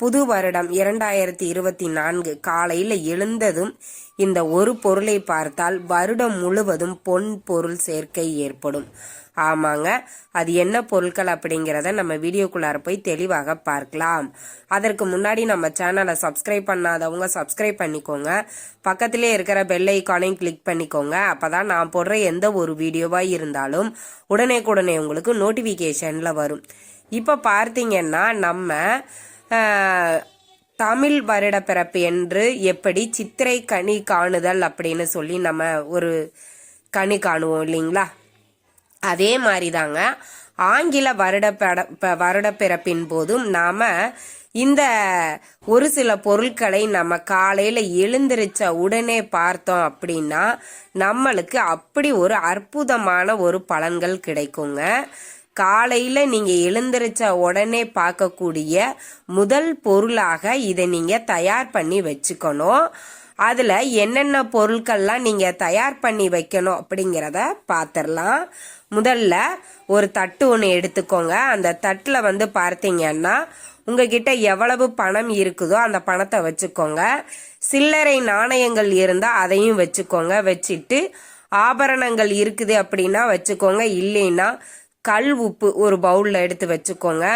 புது வருடம் இரண்டாயிரத்தி இருபத்தி நான்கு காலையில எழுந்ததும் இந்த ஒரு பொருளை பார்த்தால் வருடம் முழுவதும் பொன் பொருள் சேர்க்கை ஏற்படும். ஆமாங்க. அது என்ன பொருட்கள் அப்படிங்கிறத நம்ம வீடியோக்குள்ளார போய் தெளிவாக பார்க்கலாம். அதற்கு முன்னாடி நம்ம சேனலை சப்ஸ்கிரைப் பண்ணாதவங்க சப்ஸ்கிரைப் பண்ணிக்கோங்க. பக்கத்திலே இருக்கிற பெல் ஐக்கானையும் கிளிக் பண்ணிக்கோங்க. அப்போதான் நான் போடுற எந்த ஒரு வீடியோவாக இருந்தாலும் உடனே உங்களுக்கு நோட்டிஃபிகேஷனில் வரும். இப்போ பார்த்தீங்கன்னா நம்ம தமிழ் வருடப்பிறப்பு என்று எப்படி சித்திரை கனி காணுதல் அப்படின்னு சொல்லி நம்ம ஒரு கனி காணுவோம் இல்லைங்களா? அதே மாதிரி தாங்க ஆங்கில வருட பட- ப- போதும் நாம இந்த ஒரு சில பொருட்களை நம்ம காலையில எழுந்திருச்ச உடனே பார்த்தோம் அப்படின்னா நம்மளுக்கு அப்படி ஒரு அற்புதமான ஒரு பலன்கள் கிடைக்குங்க. காலையில நீங்க எழுந்திருச்ச உடனே பார்க்கக்கூடிய முதல் பொருளாக இதை நீங்க தயார் பண்ணி வச்சுக்கணும். அதுல என்னென்ன பொருட்கள்லாம் நீங்க தயார் பண்ணி வைக்கணும் அப்படிங்கிறத பார்த்துடலாம் முதல்ல ஒரு தட்டு ஒன்று எடுத்துக்கோங்க. அந்த தட்டில் வந்து பார்த்தீங்கன்னா உங்ககிட்ட எவ்வளவு பணம் இருக்குதோ அந்த பணத்தை வச்சுக்கோங்க. சில்லறை நாணயங்கள் இருந்தால் அதையும் வச்சுக்கோங்க. வச்சுட்டு ஆபரணங்கள் இருக்குது அப்படின்னா வச்சுக்கோங்க. இல்லைன்னா கல் உப்பு ஒரு பவுலில் எடுத்து வச்சுக்கோங்க.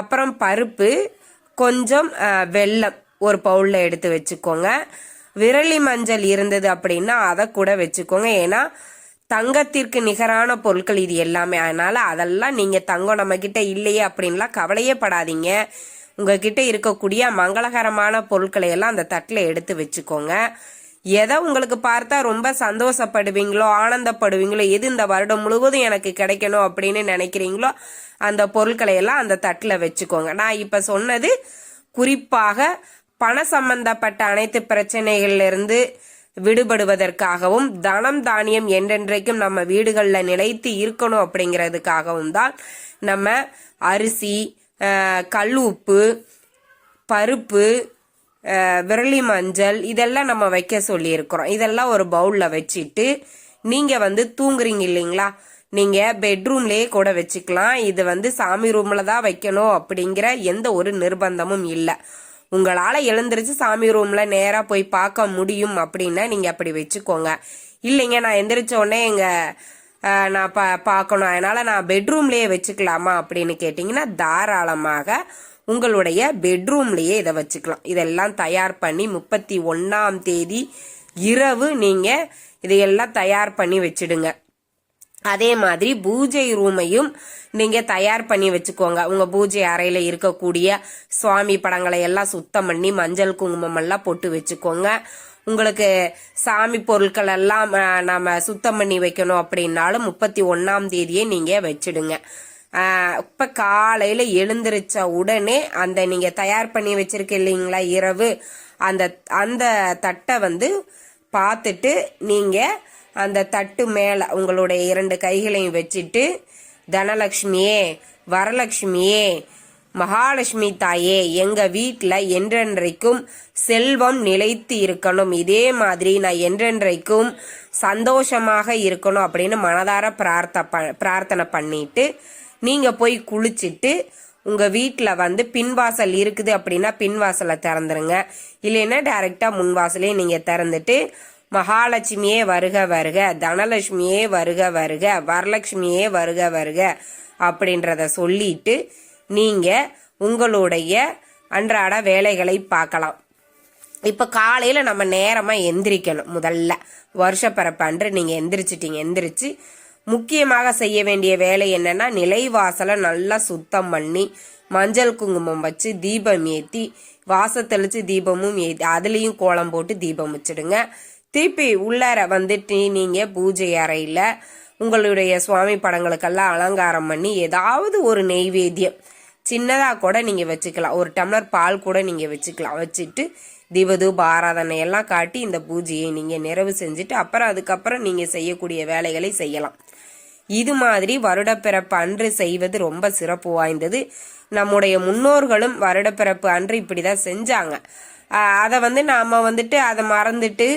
அப்புறம் பருப்பு கொஞ்சம் வெல்லம் ஒரு பவுலில் எடுத்து வச்சுக்கோங்க. விரலி மஞ்சள் இருந்தது அப்படின்னா அதை கூட வச்சுக்கோங்க. ஏன்னா தங்கத்திற்கு நிகரான பொருட்கள் இது எல்லாமே. அதனால அதெல்லாம் நீங்க தங்கம் நம்ம கிட்ட இல்லையே அப்படின்லாம் கவலையே படாதீங்க. உங்ககிட்ட இருக்கக்கூடிய மங்களகரமான பொருட்களை எல்லாம் அந்த தட்டில் எடுத்து வச்சுக்கோங்க. எதை உங்களுக்கு பார்த்தா ரொம்ப சந்தோஷப்படுவீங்களோ ஆனந்தப்படுவீங்களோ எது இந்த வருடம் முழுவதும் எனக்கு கிடைக்கணும் அப்படின்னு நினைக்கிறீங்களோ அந்த பொருட்களை எல்லாம் அந்த தட்டில் வச்சுக்கோங்க. நான் இப்போ சொன்னது குறிப்பாக பண சம்பந்தப்பட்ட அனைத்து பிரச்சனைகளிலிருந்து விடுபடுவதற்காகவும் தனம் தானியம் என்றென்றைக்கும் நம்ம வீடுகளில் நிலைத்து இருக்கணும் அப்படிங்கிறதுக்காகவும் தான் நம்ம அரிசி கல் உப்பு பருப்பு விரலி மஞ்சள் இதெல்லாம் நம்ம வைக்க சொல்லியிருக்கிறோம். இதெல்லாம் ஒரு பவுலில் வச்சுட்டு நீங்கள் வந்து தூங்குறீங்க இல்லைங்களா? நீங்கள் பெட்ரூம்லேயே கூட வச்சுக்கலாம். இது வந்து சாமி ரூமில் தான் வைக்கணும் அப்படிங்கிற எந்த ஒரு நிர்பந்தமும் இல்லை. உங்களால் எழுந்திரிச்சு சாமி ரூமில் நேராக போய் பார்க்க முடியும் அப்படின்னா நீங்கள் அப்படி வச்சுக்கோங்க. இல்லைங்க நான் எந்திரிச்ச உடனே எங்கள் நான் பா பார்க்கணும். அதனால் நான் பெட்ரூம்லேயே வச்சுக்கலாமா அப்படின்னு கேட்டிங்கன்னா தாராளமாக உங்களுடைய பெட்ரூம்லேயே இதை வச்சுக்கலாம். இதெல்லாம் தயார் பண்ணி முப்பத்தி ஒன்றாம் தேதி இரவு நீங்கள் இதையெல்லாம் தயார் பண்ணி வச்சிடுங்க. அதே மாதிரி பூஜை ரூமையும் நீங்க தயார் பண்ணி வச்சுக்கோங்க. உங்க பூஜை அறையில இருக்கக்கூடிய சுவாமி படங்களை எல்லாம் சுத்தம் பண்ணி மஞ்சள் குங்குமம் எல்லாம் போட்டு வச்சுக்கோங்க. உங்களுக்கு சாமி பொருட்கள் எல்லாம் நம்ம சுத்தம் பண்ணி வைக்கணும் அப்படின்னாலும் முப்பத்தி ஒன்னாம் தேதியே நீங்க வச்சிடுங்க. இப்ப காலையில எழுந்திருச்ச உடனே அந்த நீங்க தயார் பண்ணி வச்சிருக்க இல்லைங்களா இரவு அந்த அந்த தட்டை வந்து பார்த்துட்டு நீங்க அந்த தட்டு மேல உங்களுடைய இரண்டு கைகளையும் வச்சுட்டு தனலட்சுமியே வரலட்சுமியே மகாலட்சுமி தாயே எங்க வீட்டில் என்றென்றைக்கும் செல்வம் நிலைத்து இருக்கணும். இதே மாதிரி நான் என்றென்றைக்கும் சந்தோஷமாக இருக்கணும் அப்படின்னு மனதார பிரார்த்த பிரார்த்தனை பண்ணிட்டு நீங்கள் போய் குளிச்சிட்டு உங்கள் வீட்டில் வந்து பின்வாசல் இருக்குது அப்படின்னா பின்வாசலை திறந்துருங்க. இல்லைன்னா டைரக்டா முன்வாசலே நீங்கள் திறந்துட்டு மகாலட்சுமியே வருக வருக தனலட்சுமியே வருக வருக வரலட்சுமியே வருக வருக அப்படின்றத சொல்லிட்டு நீங்கள் உங்களுடைய அன்றாட வேலைகளை பார்க்கலாம். இப்போ காலையில் நம்ம நேரமாக எந்திரிக்கணும் முதல்ல. வருஷப்பிறப்பு அன்று நீங்கள் எந்திரிச்சிட்டிங்க. எந்திரிச்சு முக்கியமாக செய்ய வேண்டிய வேலை என்னன்னா நிலைவாசலை நல்லா சுத்தம் பண்ணி மஞ்சள் குங்குமம் வச்சு தீபம் ஏற்றி வாச தெளிச்சு தீபமும் ஏற்றி அதுலேயும் கோலம் போட்டு தீபம் வச்சிடுங்க. திருப்பி உள்ளார வந்துட்டு நீங்கள் பூஜை அறையில் உங்களுடைய சுவாமி படங்களுக்கெல்லாம் அலங்காரம் பண்ணி ஏதாவது ஒரு நெய்வேத்தியம் சின்னதாக கூட நீங்கள் வச்சுக்கலாம். ஒரு டம்ளர் பால் கூட நீங்கள் வச்சுக்கலாம். வச்சுட்டு தீபதூப ஆராதனையெல்லாம் காட்டி இந்த பூஜையை நீங்கள் நிறைவு செஞ்சுட்டு அப்புறம் அதுக்கப்புறம் நீங்கள் செய்யக்கூடிய வேலைகளை செய்யலாம். இது மாதிரி வருடப்பிறப்பு அன்று செய்வது ரொம்ப சிறப்பு வாய்ந்தது. நம்முடைய முன்னோர்களும் வருடப்பிறப்பு அன்று இப்படிதான் செஞ்சாங்க. அதை வந்து நாம வந்துட்டு அதை மறந்துட்டு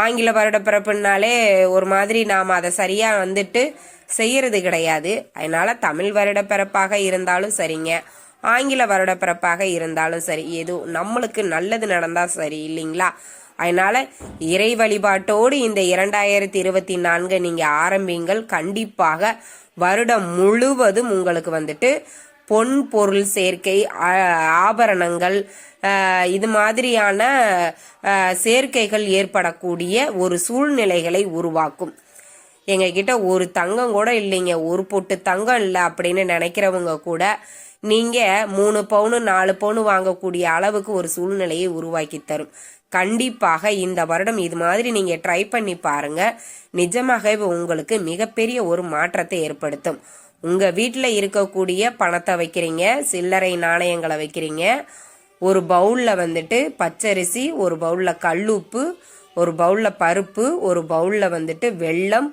ஆங்கில வருடப்பிறப்புனாலே ஒரு மாதிரி நாம் அதை சரியாக வந்துட்டு செய்யறது கிடையாது. அதனால தமிழ் வருடப்பிறப்பாக இருந்தாலும் சரிங்க. ஆங்கில வருடப்பிறப்பாக இருந்தாலும் சரி. எதுவும் நம்மளுக்கு நல்லது நடந்தா சரி இல்லைங்களா? அதனால இறை வழிபாட்டோடு இந்த இரண்டாயிரத்தி இருபத்தி நான்கு நீங்கள் ஆரம்பிங்கள். கண்டிப்பாக வருடம் முழுவதும் உங்களுக்கு வந்துட்டு பொன் பொருள் சேர்க்கை ஆபரணங்கள் இது மாதிரியான சேர்க்கைகள் ஏற்படக்கூடிய ஒரு சூழ்நிலைகளை உருவாக்கும். எங்ககிட்ட ஒரு தங்கம் கூட இல்லைங்க. ஒரு பொட்டு தங்கம் இல்லை அப்படின்னு நினைக்கிறவங்க கூட நீங்கள் மூணு பவுனு நாலு பவுனு வாங்கக்கூடிய அளவுக்கு ஒரு சூழ்நிலையை உருவாக்கி தரும். கண்டிப்பாக இந்த வருடம் இது மாதிரி நீங்கள் ட்ரை பண்ணி பாருங்க. நிஜமாகவே உங்களுக்கு மிகப்பெரிய ஒரு மாற்றத்தை ஏற்படுத்தும். உங்கள் வீட்டில் இருக்கக்கூடிய பணத்தை வைக்கிறீங்க சில்லறை நாணயங்களை வைக்கிறீங்க. ஒரு பவுலில் வந்துட்டு பச்சரிசி ஒரு பவுலில் கல்லுப்பு ஒரு பவுலில் பருப்பு ஒரு பவுலில் வந்துட்டு வெல்லம்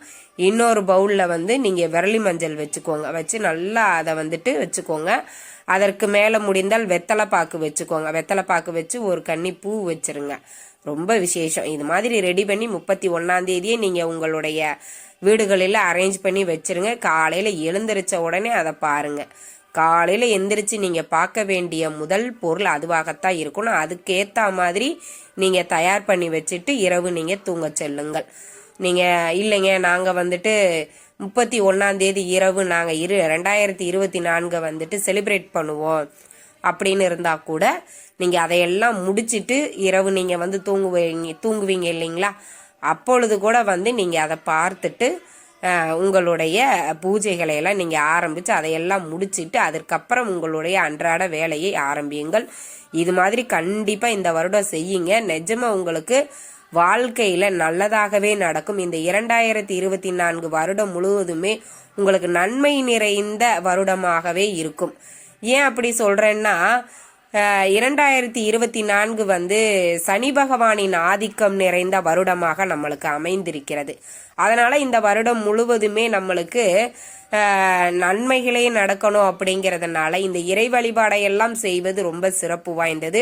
இன்னொரு பவுலில் வந்து நீங்கள் விரலி மஞ்சள் வச்சுக்கோங்க. வச்சு நல்லா அதை வந்துட்டு வச்சுக்கோங்க. அதற்கு மேலே முடிந்தால் வெத்தலை பாக்கு வச்சுக்கோங்க. வெத்தலை பாக்கு வச்சு ஒரு கன்னி பூ வச்சிருங்க. ரொம்ப விசேஷம். இது மாதிரி ரெடி பண்ணி முப்பத்தி ஒன்றாந்தேதியே நீங்கள் உங்களுடைய வீடுகளில் அரேஞ்ச் பண்ணி வச்சிருங்க. காலையில எழுந்திரிச்ச உடனே அதை பாருங்க. காலையில எந்திரிச்சு நீங்க பார்க்க வேண்டிய முதல் பொருள் அதுவாகத்தான் இருக்கணும். அதுக்கேத்த மாதிரி நீங்க தயார் பண்ணி வச்சுட்டு இரவு நீங்கள் தூங்க செல்லுங்கள். நீங்க இல்லைங்க நாங்க வந்துட்டு முப்பத்தி ஒன்னாம் தேதி இரவு நாங்கள் இரு ரெண்டாயிரத்தி இருபத்தி நான்கு வந்துட்டு செலிப்ரேட் பண்ணுவோம். அப்படின்னு இருந்தா கூட நீங்க அதையெல்லாம் முடிச்சிட்டு இரவு நீங்க வந்து தூங்குவீங்க தூங்குவீங்க இல்லைங்களா? அப்பொழுது கூட வந்து நீங்க அதை பார்த்துட்டு உங்களுடைய பூஜைகளை எல்லாம் நீங்க ஆரம்பிச்சு அதையெல்லாம் முடிச்சிட்டு அதற்கப்புறம் உங்களுடைய அன்றாட வேலையை ஆரம்பியுங்கள். இது மாதிரி கண்டிப்பா இந்த வருடம் செய்யுங்க. நிஜமா உங்களுக்கு வாழ்க்கையில நல்லதாகவே நடக்கும். இந்த இரண்டாயிரத்தி இருபத்தி நான்கு வருடம் முழுவதுமே உங்களுக்கு நன்மை நிறைந்த வருடமாகவே இருக்கும். ஏன் அப்படி சொல்றேன்னா இரண்டாயிரத்தி இருபத்தி நான்கு வந்து சனி பகவானின் ஆதிக்கம் நிறைந்த வருடமாக நம்மளுக்கு அமைந்திருக்கிறது. அதனால இந்த வருடம் முழுவதுமே நம்மளுக்கு நன்மைகளே நடக்கணும் அப்படிங்கிறதுனால இந்த இறை வழிபாடையெல்லாம் செய்வது ரொம்ப சிறப்பு வாய்ந்தது.